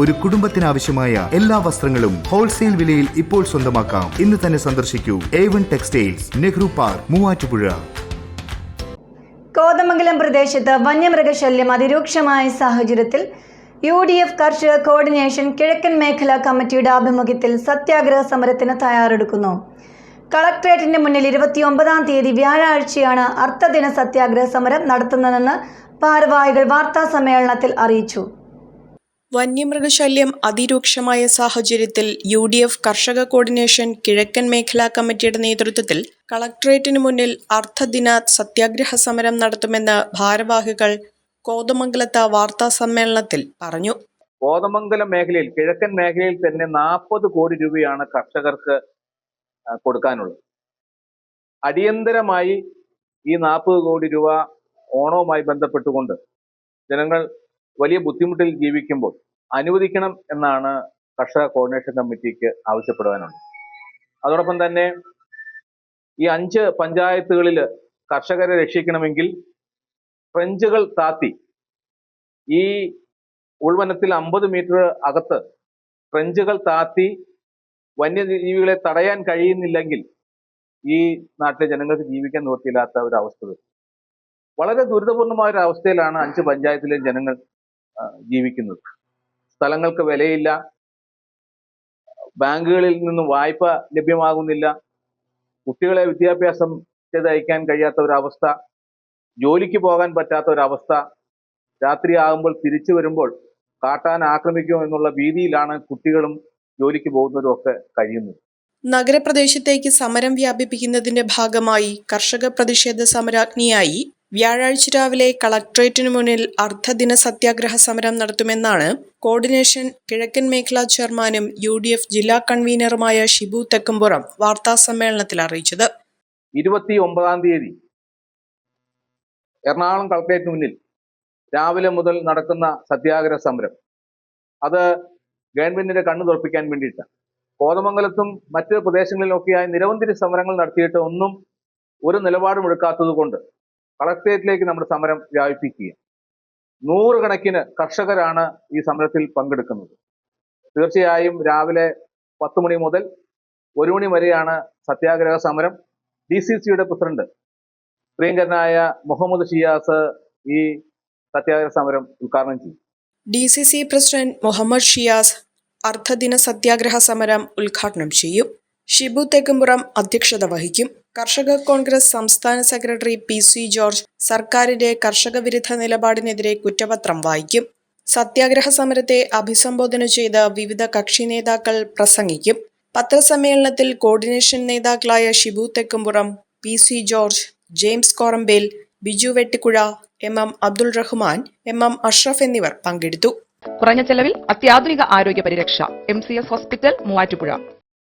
ഒരു കുടുംബത്തിനാവശ്യമായ എല്ലാ വസ്ത്രങ്ങളും ഹോൾസെയിൽ വിലയിൽ ഇപ്പോൾ സ്വന്തമാക്കാം. ഇന്ന് തന്നെ സന്ദർശിക്കൂ. A one textiles Nehru park Muvattupuzha. Kothamangalam പ്രദേശത്ത് വന്യമൃഗശല്യം അതിരൂക്ഷമായ സാഹചര്യത്തിൽ യു ഡി എഫ് കർഷക കോർഡിനേഷൻ കിഴക്കൻ മേഖലാ കമ്മിറ്റിയുടെ ആഭിമുഖ്യത്തിൽ സത്യാഗ്രഹ സമരത്തിന് തയ്യാറെടുക്കുന്നു. കളക്ട്രേറ്റിന്റെ മുന്നിൽ ഇരുപത്തിയൊമ്പതാം തീയതി വ്യാഴാഴ്ചയാണ് അർത്ഥദിന സത്യാഗ്രഹ സമരം നടത്തുന്നതെന്ന് ഭാരവാഹികൾ വാർത്താ സമ്മേളനത്തിൽ അറിയിച്ചു. വന്യമൃഗശല്യം അതിരൂക്ഷമായ സാഹചര്യത്തിൽ യു ഡി എഫ് കർഷക കോർഡിനേഷൻ കിഴക്കൻ മേഖലാ കമ്മിറ്റിയുടെ നേതൃത്വത്തിൽ കളക്ടറേറ്റിന് മുന്നിൽ അർദ്ധദിന സത്യാഗ്രഹ സമരം നടത്തുമെന്ന് ഭാരവാഹികൾ കോതമംഗലത്ത് വാർത്താ സമ്മേളനത്തിൽ പറഞ്ഞു. കോതമംഗലം മേഖലയിൽ കിഴക്കൻ മേഖലയിൽ തന്നെ നാൽപ്പത് കോടി രൂപയാണ് കർഷകർക്ക് കൊടുക്കാനുള്ളത്. അടിയന്തരമായി ഈ നാൽപ്പത് കോടി രൂപ ഓണവുമായി ബന്ധപ്പെട്ടുകൊണ്ട് ജനങ്ങൾ വലിയ ബുദ്ധിമുട്ടിൽ ജീവിക്കുമ്പോൾ അനുവദിക്കണം എന്നാണ് കർഷക കോർഡിനേഷൻ കമ്മിറ്റിക്ക് ആവശ്യപ്പെടുവാനുള്ളത്. അതോടൊപ്പം തന്നെ ഈ അഞ്ച് പഞ്ചായത്തുകളിൽ കർഷകരെ രക്ഷിക്കണമെങ്കിൽ ഫ്രഞ്ചുകൾ താത്തി ഈ ഉൾവനത്തിൽ അമ്പത് മീറ്റർ അകത്ത് ഫ്രഞ്ചുകൾ താത്തി വന്യജീവികളെ തടയാൻ കഴിയുന്നില്ലെങ്കിൽ ഈ നാട്ടിലെ ജനങ്ങൾക്ക് ജീവിക്കാൻ നിവൃത്തിയില്ലാത്ത ഒരു അവസ്ഥ വരും. വളരെ ദുരിതപൂർണമായ ഒരു അവസ്ഥയിലാണ് അഞ്ച് പഞ്ചായത്തിലെ ജനങ്ങൾ ജീവിക്കുന്നത്. സ്ഥലങ്ങൾക്ക് വിലയില്ല. ബാങ്കുകളിൽ നിന്ന് വായ്പ ലഭ്യമാകുന്നില്ല. കുട്ടികളെ വിദ്യാഭ്യാസം ചെയ്ത് അയക്കാൻ കഴിയാത്ത ഒരവസ്ഥ ജോലിക്ക് പോകാൻ പറ്റാത്ത ഒരവസ്ഥ രാത്രിയാകുമ്പോൾ തിരിച്ചു വരുമ്പോൾ കാട്ടാൻ ആക്രമിക്കുമോ എന്നുള്ള ഭീതിയിലാണ് കുട്ടികളും ജോലിക്ക് പോകുന്നവരും ഒക്കെ കഴിയുന്നത്. നഗരപ്രദേശത്തേക്ക് സമരം വ്യാപിപ്പിക്കുന്നതിന്റെ ഭാഗമായി കർഷക പ്രതിഷേധ സമരാജ്ഞിയായി വ്യാഴാഴ്ച രാവിലെ കളക്ട്രേറ്റിനു മുന്നിൽ അർദ്ധദിന സത്യാഗ്രഹ സമരം നടത്തുമെന്നാണ് കോർഡിനേഷൻ കിഴക്കൻ മേഖലാ ചെയർമാനും യു ഡി എഫ് ജില്ലാ കൺവീനറുമായ ഷിബു തെക്കുംപുറം വാർത്താസമ്മേളനത്തിൽ അറിയിച്ചത്. ഇരുപത്തി ഒമ്പതാം തീയതി എറണാകുളം കളക്ട്രേറ്റിന് മുന്നിൽ രാവിലെ മുതൽ നടക്കുന്ന സത്യാഗ്രഹ സമരം. അത് ഗവൺമെന്റിന്റെ കണ്ണു തുറപ്പിക്കാൻ വേണ്ടിയിട്ടാണ്. കോതമംഗലത്തും മറ്റ് പ്രദേശങ്ങളിലൊക്കെയായി നിരവധി സമരങ്ങൾ നടത്തിയിട്ട് ഒന്നും ഒരു നിലപാടും എടുക്കാത്തത് കൊണ്ട് കളക്ടറേറ്റിലേക്ക് നമ്മുടെ സമരം വ്യാപിപ്പിക്കുക നൂറുകണക്കിന് കർഷകരാണ് ഈ സമരത്തിൽ പങ്കെടുക്കുന്നത്. തീർച്ചയായും രാവിലെ പത്ത് മണി മുതൽ ഒരു മണി വരെയാണ് സത്യാഗ്രഹ സമരം. ഡി സി സിയുടെ പ്രസിഡന്റ് പ്രിയങ്കരനായ മുഹമ്മദ് ഷിയാസ് ഈ സത്യാഗ്രഹ സമരം ഉദ്ഘാടനം ചെയ്യും. D C C president Muhammad Shiyas അർദ്ധദിന സത്യാഗ്രഹ സമരം ഉദ്ഘാടനം ചെയ്യും. ഷിബു തെക്കുംപുറം അധ്യക്ഷത വഹിക്കും. കർഷക കോൺഗ്രസ് സംസ്ഥാന സെക്രട്ടറി പി സി ജോർജ് സർക്കാരിന്റെ കർഷക വിരുദ്ധ നിലപാടിനെതിരെ കുറ്റപത്രം വായിക്കും. സത്യാഗ്രഹ സമരത്തെ അഭിസംബോധന ചെയ്ത വിവിധ കക്ഷി നേതാക്കൾ പ്രസംഗിക്കും. പത്രസമ്മേളനത്തിൽ കോർഡിനേഷൻ നേതാക്കളായ Shibu Thekkumpuram P C George James Korambel Biju Vettikuzha M M Abdul Rahman M M Ashraf എന്നിവർ പങ്കെടുത്തു. കുറഞ്ഞ ചെലവിൽ അത്യാധുനിക ആരോഗ്യ പരിരക്ഷ M C S hospital Muvattupuzha.